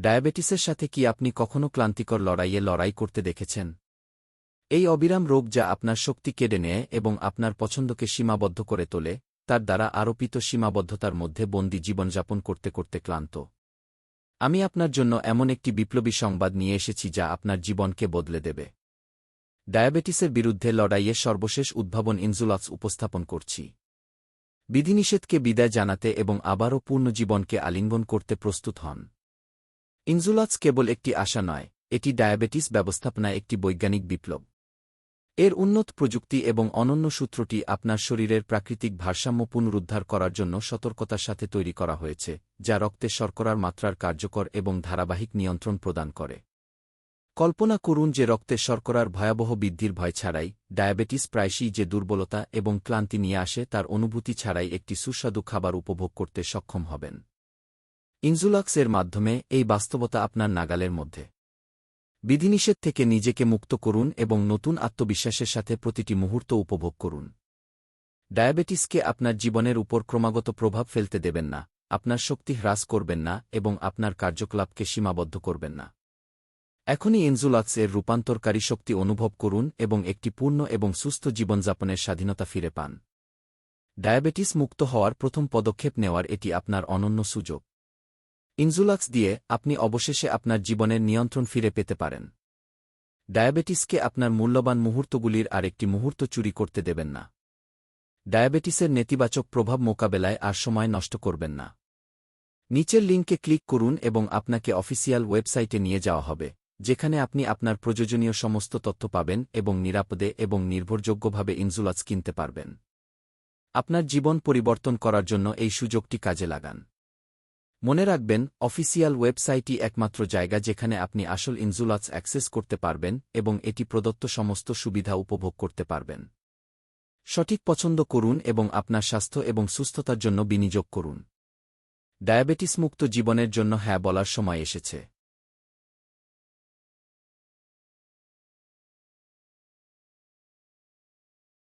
ডায়াবেটিসের সাথে কি আপনি কখনো ক্লান্তিকর লড়াইয়ে লড়াই করতে দেখেছেন? এই অবিরাম রোগ যা আপনার শক্তি কেড়ে নেয় এবং আপনার পছন্দকে সীমাবদ্ধ করে তোলে, তার দ্বারা আরোপিত সীমাবদ্ধতার মধ্যে বন্দি জীবনযাপন করতে করতে ক্লান্ত। আমি আপনার জন্য এমন একটি বিপ্লবী সংবাদ নিয়ে এসেছি যা আপনার জীবনকে বদলে দেবে। ডায়াবেটিসের বিরুদ্ধে লড়াইয়ে সর্বশেষ উদ্ভাবন ইনজুলাক্স উপস্থাপন করছি। বিধিনিষেধকে বিদায় জানাতে এবং আবারও পূর্ণ জীবনকে আলিঙ্গন করতে প্রস্তুত হন। ইনজুলাক্স কেবল একটি আশা নয়, এটি ডায়াবেটিস ব্যবস্থাপনায় একটি বৈজ্ঞানিক বিপ্লব। এর উন্নত প্রযুক্তি এবং অনন্য সূত্রটি আপনার শরীরের প্রাকৃতিক ভারসাম্য পুনরুদ্ধার করার জন্য সতর্কতার সাথে তৈরি করা হয়েছে, যা রক্তে শর্করার মাত্রার কার্যকর এবং ধারাবাহিক নিয়ন্ত্রণ প্রদান করে। কল্পনা করুন যে রক্তে শর্করার ভয়াবহ বৃদ্ধির ভয় ছাড়াই ডায়াবেটিস প্রায়শই যে দুর্বলতা এবং ক্লান্তি নিয়ে আসে তার অনুভূতি ছাড়াই একটি সুস্বাদু খাবার উপভোগ করতে সক্ষম হবেন। ইনজুলাক্সের মাধ্যমে এই বাস্তবতা আপনার নাগালের মধ্যে। বিধিনিষেধ থেকে নিজেকে মুক্ত করুন এবং নতুন আত্মবিশ্বাসের সাথে প্রতিটি মুহূর্ত উপভোগ করুন। ডায়াবেটিসকে আপনার জীবনের উপর ক্রমাগত প্রভাব ফেলতে দেবেন না, আপনার শক্তি হ্রাস করবেন না এবং আপনার কার্যকলাপকে সীমাবদ্ধ করবেন না। এখনই এনজুলাক্স এর রূপান্তরকারী শক্তি অনুভব করুন এবং একটি পূর্ণ এবং সুস্থ জীবনযাপনের স্বাধীনতা ফিরে পান। ডায়াবেটিস মুক্ত হওয়ার প্রথম পদক্ষেপ নেওয়ার এটি আপনার অনন্য সুযোগ। ইনজুলাক্স দিয়ে আপনি অবশেষে আপনার জীবনের নিয়ন্ত্রণ ফিরে পেতে পারেন। ডায়াবেটিসকে আপনার মূল্যবান মুহূর্তগুলির আরেকটি মুহূর্ত চুরি করতে দেবেন না। ডায়াবেটিসের নেতিবাচক প্রভাব মোকাবেলায় আর সময় নষ্ট করবেন না। নিচের লিঙ্কে ক্লিক করুন এবং আপনাকে অফিসিয়াল ওয়েবসাইটে নিয়ে যাওয়া হবে, যেখানে আপনি আপনার প্রয়োজনীয় সমস্ত তথ্য পাবেন এবং নিরাপদে এবং নির্ভরযোগ্যভাবে ইনজুলাক্স কিনতে পারবেন। আপনার জীবন পরিবর্তন করার জন্য এই সুযোগটি কাজে লাগান। মনে রাখবেন, অফিসিয়াল ওয়েবসাইটই একমাত্র জায়গা যেখানে আপনি আসল ইনজুলাস অ্যাক্সেস করতে পারবেন এবং এটি প্রদত্ত সমস্ত সুবিধা উপভোগ করতে পারবেন। সঠিক পছন্দ করুন এবং আপনার স্বাস্থ্য এবং সুস্থতার জন্য বিনিয়োগ করুন। ডায়াবেটিস মুক্ত জীবনের জন্য হ্যাঁ বলার সময় এসেছে।